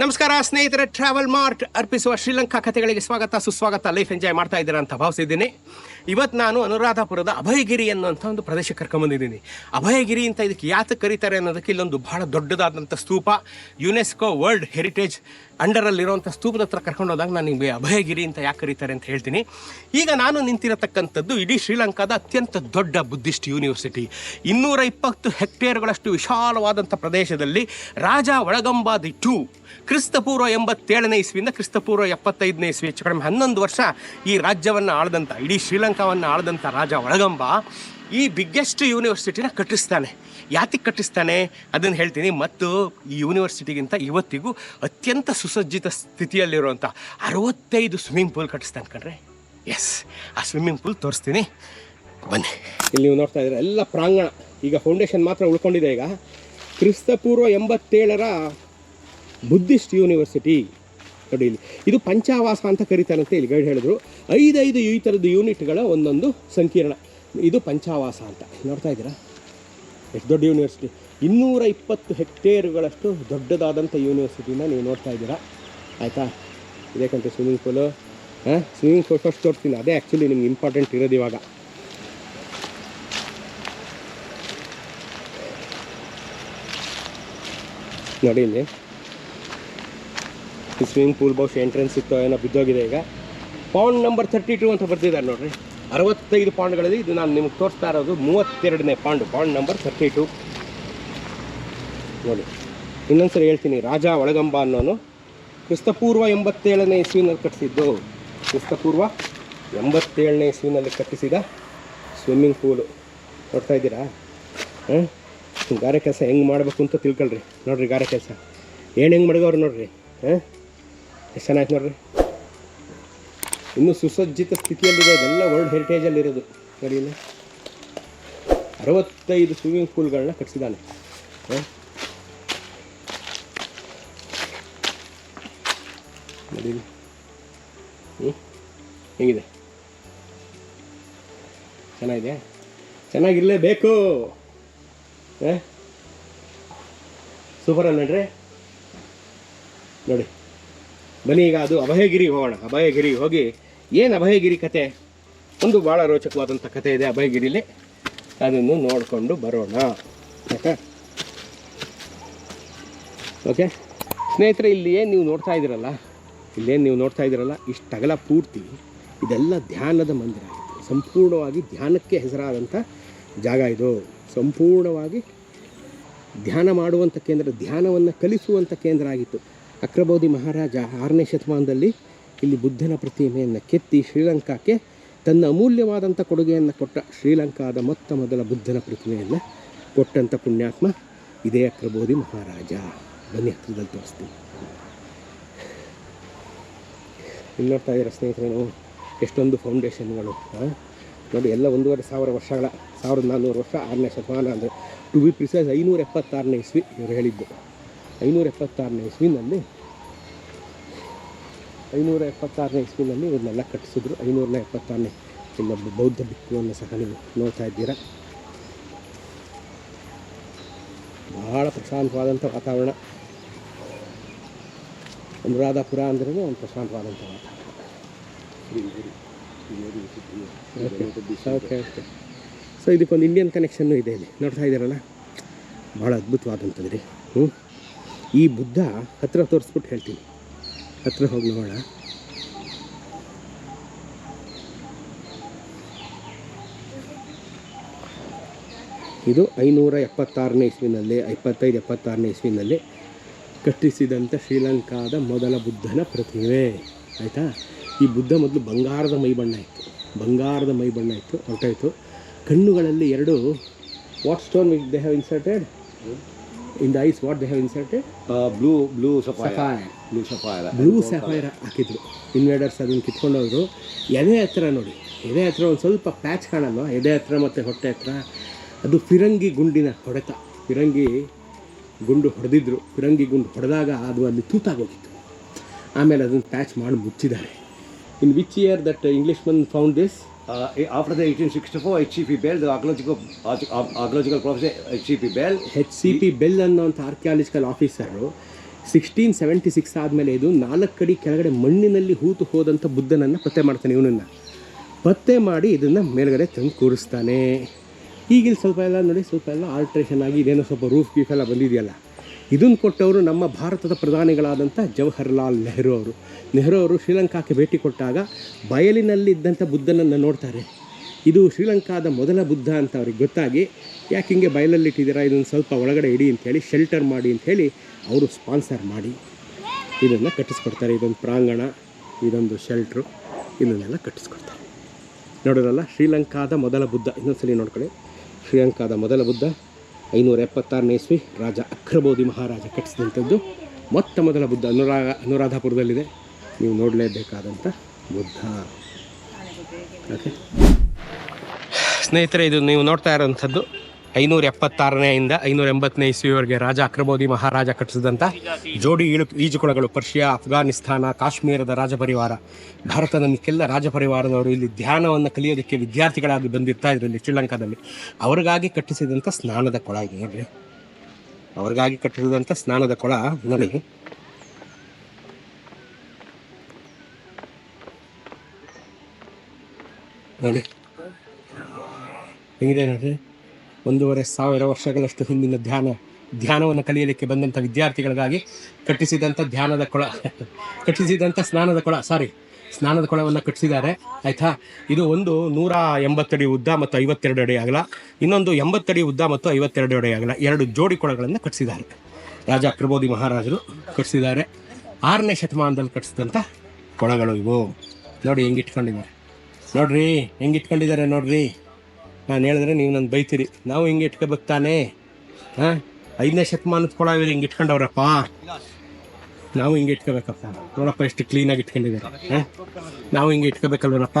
ನಮಸ್ಕಾರ, ಸ್ನೇಹಿತರೆ travel mart ಅರ್ಪಿಸುವ ಶ್ರೀಲಂಕಾ ಕಥೆಗಳಿಗೆ ಸ್ವಾಗತ, ಸುಸ್ವಾಗತ ಲೈಫ್ ಎಂಜಾಯ್ ಮಾಡ್ತಾ ಇದ್ದೀರಾ ಅಂತ ಭಾವಿಸಿದ್ದೀನಿ. ಇವತ್ತು ನಾನು ಅನುರಾಧಾಪುರದ ಅಭಯಗಿರಿ ಅನ್ನುವಂಥ ಒಂದು ಪ್ರದೇಶ ಕರ್ಕೊಂಬಂದಿದ್ದೀನಿ. ಅಭಯಗಿರಿ ಅಂತ ಇದಕ್ಕೆ ಯಾತಕ್ಕೆ ಕರೀತಾರೆ ಅನ್ನೋದಕ್ಕೆ ಇಲ್ಲೊಂದು ಬಹಳ ದೊಡ್ಡದಾದಂಥ ಸ್ತೂಪ ಯುನೆಸ್ಕೋ ವರ್ಲ್ಡ್ ಹೆರಿಟೇಜ್ ಅಂಡರಲ್ಲಿರುವಂಥ ಸ್ತೂಪದ ಹತ್ರ ಕರ್ಕೊಂಡು ಹೋದಾಗ ನಾನು ನಿಮಗೆ ಅಭಯಗಿರಿ ಅಂತ ಯಾಕೆ ಕರೀತಾರೆ ಅಂತ ಹೇಳ್ತೀನಿ. ಈಗ ನಾನು ನಿಂತಿರತಕ್ಕಂಥದ್ದು ಇಡೀ ಶ್ರೀಲಂಕಾದ ಅತ್ಯಂತ ದೊಡ್ಡ ಬುದ್ಧಿಸ್ಟ್ ಯೂನಿವರ್ಸಿಟಿ. ಇನ್ನೂರ ಇಪ್ಪತ್ತು ಹೆಕ್ಟೇರ್ಗಳಷ್ಟು ವಿಶಾಲವಾದಂಥ ಪ್ರದೇಶದಲ್ಲಿ ರಾಜ ಒಳಗಂಬಾದಿ ಟು. ಕ್ರಿಸ್ತಪೂರ್ವ ಎಂಬತ್ತೇಳನೇ ಇಸ್ವಿಯಿಂದ ಕ್ರಿಸ್ತಪೂರ್ವ ಎಪ್ಪತ್ತೈದನೇ ಇಸ್ವಿ, ಹೆಚ್ಚು ಕಡಿಮೆ ಹನ್ನೊಂದು ವರ್ಷ ಈ ರಾಜ್ಯವನ್ನು ಆಳ್ದಂಥ, ಇಡೀ ಶ್ರೀಲಂಕಾವನ್ನು ಆಳ್ದಂಥ ರಾಜ ಒಳಗಂಬ ಈ ಬಿಗ್ಗೆಸ್ಟ್ ಯೂನಿವರ್ಸಿಟಿನ ಕಟ್ಟಿಸ್ತಾನೆ. ಯಾತಿಗೆ ಕಟ್ಟಿಸ್ತಾನೆ? ಅದನ್ನು ಹೇಳ್ತೀನಿ. ಮತ್ತು ಈ ಯೂನಿವರ್ಸಿಟಿಗಿಂತ ಇವತ್ತಿಗೂ ಅತ್ಯಂತ ಸುಸಜ್ಜಿತ ಸ್ಥಿತಿಯಲ್ಲಿರುವಂಥ ಅರವತ್ತೈದು ಸ್ವಿಮ್ಮಿಂಗ್ ಪೂಲ್ ಕಟ್ಟಿಸ್ತಾನೆ ಕಣ್ರೆ. ಎಸ್ ಆ ಸ್ವಿಮ್ಮಿಂಗ್ ಪೂಲ್ ತೋರಿಸ್ತೀನಿ. ಬನ್ನಿ. ಇಲ್ಲಿ ನೀವು ನೋಡ್ತಾ ಇದ್ದೀರಾ, ಎಲ್ಲ ಪ್ರಾಂಗಣ. ಈಗ ಫೌಂಡೇಶನ್ ಮಾತ್ರ ಉಳ್ಕೊಂಡಿದೆ ಈಗ. ಕ್ರಿಸ್ತಪೂರ್ವ ಎಂಬತ್ತೇಳರ ಬುದ್ಧಿಸ್ಟ್ ಯೂನಿವರ್ಸಿಟಿ ನೋಡಿ ಇಲ್ಲಿ. ಇದು ಪಂಚಾವಾಸ ಅಂತ ಕರೀತಾರಂತೆ ಇಲ್ಲಿ ಗೈಡ್ ಹೇಳಿದ್ರು. ಐದೈದು ಈ ಥರದ ಯೂನಿಟ್ಗಳ ಒಂದೊಂದು ಸಂಕೀರ್ಣ. ಇದು ಪಂಚಾವಾಸ ಅಂತ. ನೋಡ್ತಾ ಇದ್ದೀರಾ? ಎಷ್ಟು ದೊಡ್ಡ ಯೂನಿವರ್ಸಿಟಿ ಇನ್ನೂರ ಇಪ್ಪತ್ತು ಹೆಕ್ಟೇರ್ಗಳಷ್ಟು ದೊಡ್ಡದಾದಂಥ ಯೂನಿವರ್ಸಿಟಿನ ನೀವು ನೋಡ್ತಾ ಇದ್ದೀರಾ? ಆಯಿತಾ? ಇದೇ ಕಂತೆ ಸ್ವಿಮ್ಮಿಂಗ್ ಪೂಲು ಹಾಂ ಸ್ವಿಮ್ಮಿಂಗ್ ಪೂಲ್ ಫಸ್ಟ್ ತೋರಿಸ್ತೀನಿ. ಅದೇ ಆ್ಯಕ್ಚುಲಿ ನಿಮ್ಗೆ ಇಂಪಾರ್ಟೆಂಟ್ ಇರೋದು ಇವಾಗ. ನೋಡಿ ಇಲ್ಲಿ. ಸ್ವಿಮ್ಮಿಂಗ್ ಪೂಲ್ ಬಹುಶಃ ಎಂಟ್ರೆನ್ಸ್ ಇತ್ತು ಏನೋ ಬಿದ್ದೋಗಿದೆ ಈಗ. ಪೌಂಡ್ ನಂಬರ್ ತರ್ಟಿ ಟು ಅಂತ ಬರ್ತಿದ್ದಾರೆ ನೋಡ್ರಿ. ಅರವತ್ತೈದು ಪಾಂಡ್ಗಳಲ್ಲಿ ಇದು ನಾನು ನಿಮ್ಗೆ ತೋರಿಸ್ತಾ ಇರೋದು ಮೂವತ್ತೆರಡನೇ pond pond number thirty two ನೋಡಿ, ಇನ್ನೊಂದ್ಸರಿ ಹೇಳ್ತೀನಿ, ರಾಜ ಒಳಗಂಬ ಅನ್ನೋನು ಕ್ರಿಸ್ತಪೂರ್ವ ಎಂಬತ್ತೇಳನೇ ಇಸ್ವಿನಲ್ಲಿ ಕಟ್ಟಿಸಿದ್ದು. ಕ್ರಿಸ್ತಪೂರ್ವ ಎಂಬತ್ತೇಳನೇ ಇಸ್ವಿನಲ್ಲಿ ಕಟ್ಟಿಸಿದ ಸ್ವಿಮ್ಮಿಂಗ್ ಪೂಲು ನೋಡ್ತಾ ಇದ್ದೀರಾ? ಹಾಂ ಗಾರೆ ಕೆಲಸ ಹೆಂಗೆ ಮಾಡಬೇಕು ಅಂತ ತಿಳ್ಕೊಳ್ರಿ. ನೋಡ್ರಿ ಗಾರೆ ಕೆಲಸ. ಏನು ಹೆಂಗೆ ಮಡಗವ್ರು ನೋಡ್ರಿ? ಹಾಂ ಎಷ್ಟು ಚೆನ್ನಾಗಿ ನೋಡ್ರಿ? ಇನ್ನೂ ಸುಸಜ್ಜಿತ ಸ್ಥಿತಿಯಲ್ಲಿದೆ. ಇದೆಲ್ಲ ವರ್ಲ್ಡ್ ಹೆರಿಟೇಜಲ್ಲಿರೋದು ಇರೋದು. ಸರಿನಾ? ಅರವತ್ತೈದು ಸ್ವಿಮ್ಮಿಂಗ್ ಪೂಲ್ಗಳನ್ನ ಕಟ್ಸಿದ್ದಾನೆ. ಹಾಂ. ಹ್ಞೂ ಹೆಂಗಿದೆ? ಚೆನ್ನಾಗಿದೆ ಚೆನ್ನಾಗಿರಲೇಬೇಕು. ಹಾಂ? ಸೂಪರ್ ಅನ್ನಡ್ರಿ ನೋಡಿ. ಬನ್ನಿ ಈಗ ಅದು ಅಭಯಗಿರಿ ಹೋಗೋಣ. ಅಭಯಗಿರಿ ಹೋಗಿ ಏನು ಅಭಯಗಿರಿ ಕತೆ? ಒಂದು ಭಾಳ ರೋಚಕವಾದಂಥ ಕತೆ ಇದೆ ಅಭಯಗಿರಿಲಿ. ಅದನ್ನು ನೋಡಿಕೊಂಡು ಬರೋಣ. ಆಯ್ತಾ? ಓಕೆ ಸ್ನೇಹಿತರೆ, ಇಲ್ಲಿ ಏನು ನೀವು ನೋಡ್ತಾ ಇದ್ದೀರಲ್ಲ? ಇಲ್ಲೇನು ನೀವು ನೋಡ್ತಾ ಇದ್ದೀರಲ್ಲ? ಇಷ್ಟು ಅಗಲ ಪೂರ್ತಿ ಇದೆಲ್ಲ ಧ್ಯಾನದ ಮಂದಿರ ಸಂಪೂರ್ಣವಾಗಿ ಧ್ಯಾನಕ್ಕೆ ಹೆಸರಾದಂಥ ಜಾಗ ಇದು. ಸಂಪೂರ್ಣವಾಗಿ ಧ್ಯಾನ ಮಾಡುವಂಥ ಕೇಂದ್ರ, ಧ್ಯಾನವನ್ನು ಕಲಿಸುವಂಥ ಕೇಂದ್ರ ಆಗಿತ್ತು. ಅಕ್ರಬೋಧಿ ಮಹಾರಾಜ ಆರನೇ ಶತಮಾನದಲ್ಲಿ ಇಲ್ಲಿ ಬುದ್ಧನ ಪ್ರತಿಮೆಯನ್ನು ಕೆತ್ತಿ ಶ್ರೀಲಂಕಾಕ್ಕೆ ತನ್ನ ಅಮೂಲ್ಯವಾದಂಥ ಕೊಡುಗೆಯನ್ನು ಕೊಟ್ಟ ಶ್ರೀಲಂಕಾದ ಮೊತ್ತ ಮೊದಲ ಬುದ್ಧನ ಪ್ರತಿಮೆಯನ್ನು ಕೊಟ್ಟಂಥ ಪುಣ್ಯಾತ್ಮ ಇದೇ ಅಕ್ರಬೋಧಿ ಮಹಾರಾಜ. ಬನ್ನಿ ಹತ್ರದಲ್ಲಿ ತೋರಿಸ್ತೀನಿ. ಇಲ್ಲಿ ನೋಡ್ತಾ ಇದ್ದೀರ ಸ್ನೇಹಿತರೆ ನಾವು? ಎಷ್ಟೊಂದು ಫೌಂಡೇಶನ್ಗಳು ನೋಡಿ ಎಲ್ಲ ಒಂದೂವರೆ ಸಾವಿರ ವರ್ಷಗಳ, ಸಾವಿರದ ನಾನ್ನೂರು ವರ್ಷ ಆರನೇ ಶತಮಾನ ಅಂದರೆ, ಟು ಬಿ ಪ್ರಿಸೈಸ್, ಐನೂರ ಎಪ್ಪತ್ತಾರನೇ ಇಸ್ವಿ ಇವರು ಹೇಳಿದ್ದು. ಐನೂರ ಎಪ್ಪತ್ತಾರನೇ ಇಸ್ವಿನಲ್ಲಿ ಐನೂರ ಎಪ್ಪತ್ತಾರನೇ ಇಸ್ವಿನಲ್ಲಿ ಇವನ್ನೆಲ್ಲ ಕಟ್ಟಿಸಿದ್ರು. ಐನೂರ ಎಪ್ಪತ್ತಾರನೇ ಇಲ್ಲೊಬ್ಬ ಬೌದ್ಧ ಭಿಕ್ಕುವನ್ನು ಸಹ ನೀವು ನೋಡ್ತಾ ಇದ್ದೀರಾ. ಭಾಳ ಪ್ರಶಾಂತವಾದಂಥ ವಾತಾವರಣ. ಅನುರಾಧಾಪುರ ಅಂದ್ರೂ ಒಂದು ಪ್ರಶಾಂತವಾದಂಥ ವಾತಾವರಣ. Okay okay. ಸೊ ಇದಕ್ಕೊಂದು ಇಂಡಿಯನ್ ಕನೆಕ್ಷನ್ನು ಇದೆ ಇಲ್ಲಿ. ನೋಡ್ತಾ ಇದ್ದೀರಲ್ಲ? ಭಾಳ ಅದ್ಭುತವಾದಂಥದ್ದು ರೀ ಹ್ಞೂ ಈ ಬುದ್ಧ ಹತ್ರ ತೋರಿಸ್ಬಿಟ್ಟು ಹೇಳ್ತೀನಿ. ಹತ್ರ ಹೋಗಿ ನೋಡೋಣ. ಇದು ಐನೂರ ಎಪ್ಪತ್ತಾರನೇ ಇಸ್ವಿನಲ್ಲಿ ಇಪ್ಪತ್ತೈದು ಎಪ್ಪತ್ತಾರನೇ ಇಸ್ವಿನಲ್ಲಿ ಕಟ್ಟಿಸಿದಂಥ ಶ್ರೀಲಂಕಾದ ಮೊದಲ ಬುದ್ಧನ ಪ್ರತಿಮೆ. ಆಯಿತಾ? ಈ ಬುದ್ಧ ಮೊದಲು ಬಂಗಾರದ ಮೈಬಣ್ಣ ಇತ್ತು. ಬಂಗಾರದ ಮೈಬಣ್ಣ ಇತ್ತು, ಹೊರಟಾಯಿತು. ಕಣ್ಣುಗಳಲ್ಲಿ ಎರಡು what stone they have inserted in the eyes what they have inserted blue blue blue blue Sapphire. Blue blue sapphire ಹಾಕಿದ್ರು. ಇನ್ವೇಡರ್ಸ್ ಅದನ್ನು ಕಿತ್ಕೊಂಡೋದ್ರು. ಎದೆ ಹತ್ರ ನೋಡಿ. ಎದೆ ಹತ್ರ ಒಂದು ಸ್ವಲ್ಪ ಪ್ಯಾಚ್ ಕಾಣಲ್ವಾ? ಎದೆ ಹತ್ರ ಮತ್ತು ಹೊಟ್ಟೆ ಹತ್ರ? ಅದು ಫಿರಂಗಿ ಗುಂಡಿನ ಹೊಡೆತ. ಫಿರಂಗಿ ಗುಂಡು ಹೊಡೆದಿದ್ರು. ಫಿರಂಗಿ ಗುಂಡು ಹೊಡೆದಾಗ ಅದು ಅಲ್ಲಿ ತೂತಾಗೋಗಿತ್ತು. ಆಮೇಲೆ ಅದನ್ನು ಪ್ಯಾಚ್ ಮಾಡಿ ಮುಚ್ಚಿದ್ದಾರೆ. In which year that English man found this Uh, after the 1864 HCP Bell, the archaeological, arch- ar- archaeological professor HCP Bell, P Bell ಅನ್ನೋಂಥ archaeological officer sixteen seventy six ಆದಮೇಲೆ ಇದು ನಾಲ್ಕು ಅಡಿ ಕೆಳಗಡೆ ಮಣ್ಣಿನಲ್ಲಿ ಹೂತು ಹೋದಂಥ ಬುದ್ಧನನ್ನು ಪತ್ತೆ ಮಾಡ್ತಾನೆ ಇವನನ್ನು. ಪತ್ತೆ ಮಾಡಿ ಇದನ್ನು ಮೇಲ್ಗಡೆ ತಂದು ಕೂರಿಸ್ತಾನೆ. ಈಗಿಲ್ಲಿ ಸ್ವಲ್ಪ ಎಲ್ಲ ನೋಡಿ ಸ್ವಲ್ಪ ಎಲ್ಲ ಆಲ್ಟ್ರೇಷನ್ ಆಗಿ ಇದೇನೋ ಸ್ವಲ್ಪ ರೂಫ್ ಗೀಫ್ ಎಲ್ಲ ಬಂದಿದೆಯಲ್ಲ. ಇದನ್ನು ಕೊಟ್ಟವರು ನಮ್ಮ ಭಾರತದ ಪ್ರಧಾನಿಗಳಾದಂಥ ಜವಹರ್ಲಾಲ್ ನೆಹರು ಅವರು. ನೆಹರು ಅವರು ಶ್ರೀಲಂಕಾಕ್ಕೆ ಭೇಟಿ ಕೊಟ್ಟಾಗ ಬಯಲಿನಲ್ಲಿದ್ದಂಥ ಬುದ್ಧನನ್ನು ನೋಡ್ತಾರೆ. ಇದು ಶ್ರೀಲಂಕಾದ ಮೊದಲ ಬುದ್ಧ ಅಂತ ಅವ್ರಿಗೆ ಗೊತ್ತಾಗಿ, ಯಾಕೆ ಹಿಂಗೆ ಬಯಲಲ್ಲಿ ಇಟ್ಟಿದ್ದೀರಾ ಇದನ್ನು ಸ್ವಲ್ಪ ಒಳಗಡೆ ಇಡಿ ಅಂಥೇಳಿ ಶೆಲ್ಟರ್ ಮಾಡಿ ಅಂಥೇಳಿ ಅವರು ಸ್ಪಾನ್ಸರ್ ಮಾಡಿ. ಇದನ್ನು ಕಟ್ಟಿಸ್ಕೊಡ್ತಾರೆ. ಇದೊಂದು ಪ್ರಾಂಗಣ, ಇದೊಂದು ಶೆಲ್ಟ್ರು, ಇದನ್ನೆಲ್ಲ ಕಟ್ಟಿಸ್ಕೊಡ್ತಾರೆ. ನೋಡೋರಲ್ಲ ಶ್ರೀಲಂಕಾದ ಮೊದಲ ಬುದ್ಧ. ಇನ್ನೊಂದ್ಸಲಿ ನೋಡ್ಕೊಳ್ಳಿ. ಶ್ರೀಲಂಕಾದ ಮೊದಲ ಬುದ್ಧ ಐನೂರ ಎಪ್ಪತ್ತಾರನೇ ಇಸ್ವಿ ರಾಜ ಅಕ್ರಬೋಧಿ ಮಹಾರಾಜ ಕಟ್ಟಿಸಿದಂಥದ್ದು. ಮೊತ್ತ ಮೊದಲ ಬುದ್ಧ ಅನುರಾ ಅನುರಾಧಾಪುರದಲ್ಲಿದೆ. ನೀವು ನೋಡಲೇಬೇಕಾದಂಥ ಬುದ್ಧ. ಓಕೆ. ಸ್ನೇಹಿತರೆ, ಇದು ನೀವು ನೋಡ್ತಾ ಇರೋವಂಥದ್ದು ಐನೂರ ಎಪ್ಪತ್ತಾರನೆಯಿಂದ ಐನೂರ ಎಂಬತ್ತನೇ ಇಸ್ವಿವರೆಗೆ ರಾಜ ಅಕ್ರಬೋಧಿ ಮಹಾರಾಜ ಕಟ್ಟಿಸಿದಂಥ ಜೋಡಿ ಇಳು ಈಜುಕೊಳಗಳು ಪರ್ಷಿಯಾ, ಅಫ್ಘಾನಿಸ್ತಾನ, ಕಾಶ್ಮೀರದ ರಾಜಪರಿವಾರ. ಭಾರತದ ಮಿಕ್ಕೆಲ್ಲ ರಾಜಪರಿವಾರದವರು ಇಲ್ಲಿ ಧ್ಯಾನವನ್ನು ಕಲಿಯೋದಕ್ಕೆ ವಿದ್ಯಾರ್ಥಿಗಳಾಗಿ ಬಂದಿರ್ತಾ ಇದರಲ್ಲಿ ಶ್ರೀಲಂಕಾದಲ್ಲಿ. ಅವ್ರಿಗಾಗಿ ಕಟ್ಟಿಸಿದಂಥ ಸ್ನಾನದ ಕೊಳ ಇದೆ. ನೋಡ್ರಿ ಅವ್ರಿಗಾಗಿ ಕಟ್ಟಿಸಿದಂಥ ಸ್ನಾನದ ಕೊಳ ನೋಡಿ. ನೋಡಿ. ಹೆಂಗಿದೆ ನೋಡ್ರಿ ಒಂದೂವರೆ ಸಾವಿರ ವರ್ಷಗಳಷ್ಟು ಹಿಂದಿನ ಧ್ಯಾನ, ಧ್ಯಾನವನ್ನು ಕಲಿಯಲಿಕ್ಕೆ ಬಂದಂಥ ವಿದ್ಯಾರ್ಥಿಗಳಿಗಾಗಿ ಕಟ್ಟಿಸಿದಂಥ ಧ್ಯಾನದ ಕೊಳ, ಕಟ್ಟಿಸಿದಂಥ ಸ್ನಾನದ ಕೊಳ ಸಾರಿ ಸ್ನಾನದ ಕೊಳವನ್ನು ಕಟ್ಟಿಸಿದ್ದಾರೆ. ಆಯಿತಾ? ಇದು ಒಂದು ನೂರ ಎಂಬತ್ತಡಿ ಉದ್ದ ಮತ್ತು ಐವತ್ತೆರಡು ಅಡಿ ಅಗಲ. ಇನ್ನೊಂದು ಎಂಬತ್ತಡಿ ಉದ್ದ ಮತ್ತು ಐವತ್ತೆರಡು ಅಡಿ ಅಗಲ. ಎರಡು ಜೋಡಿ ಕೊಳಗಳನ್ನು ಕಟ್ಟಿಸಿದ್ದಾರೆ. ರಾಜ ಪ್ರಬೋಧಿ ಮಹಾರಾಜರು ಕಟ್ಟಿಸಿದ್ದಾರೆ. ಆರನೇ ಶತಮಾನದಲ್ಲಿ ಕಟ್ಟಿಸಿದಂಥ ಕೊಳಗಳು ಇವು. ನೋಡಿ ಹೆಂಗೆ ಇಟ್ಕೊಂಡಿದ್ದಾರೆ ನೋಡ್ರಿ, ಹೆಂಗಿಟ್ಕೊಂಡಿದ್ದಾರೆ ನೋಡ್ರಿ. ನಾನು ಹೇಳಿದ್ರೆ ನೀವು ನನ್ನ ಬೈತೀರಿ. ನಾವು ಹಿಂಗೆ ಇಟ್ಕೋಬೇಕು ತಾನೇ? ಹಾಂ? ಐದನೇ ಶತಮಾನದ ಕೊಳ ಇವ್ರು ಹಿಂಗೆ ಇಟ್ಕೊಂಡವ್ರಪ್ಪ. ನಾವು ಹಿಂಗೆ ಇಟ್ಕೋಬೇಕಪ್ಪ. ನೋಡಪ್ಪ ಎಷ್ಟು ಕ್ಲೀನಾಗಿ ಇಟ್ಕೊಂಡಿದ್ದಾರೆ. ಹಾಂ? ನಾವು ಹಿಂಗೆ ಇಟ್ಕೋಬೇಕಲ್ವನಪ್ಪ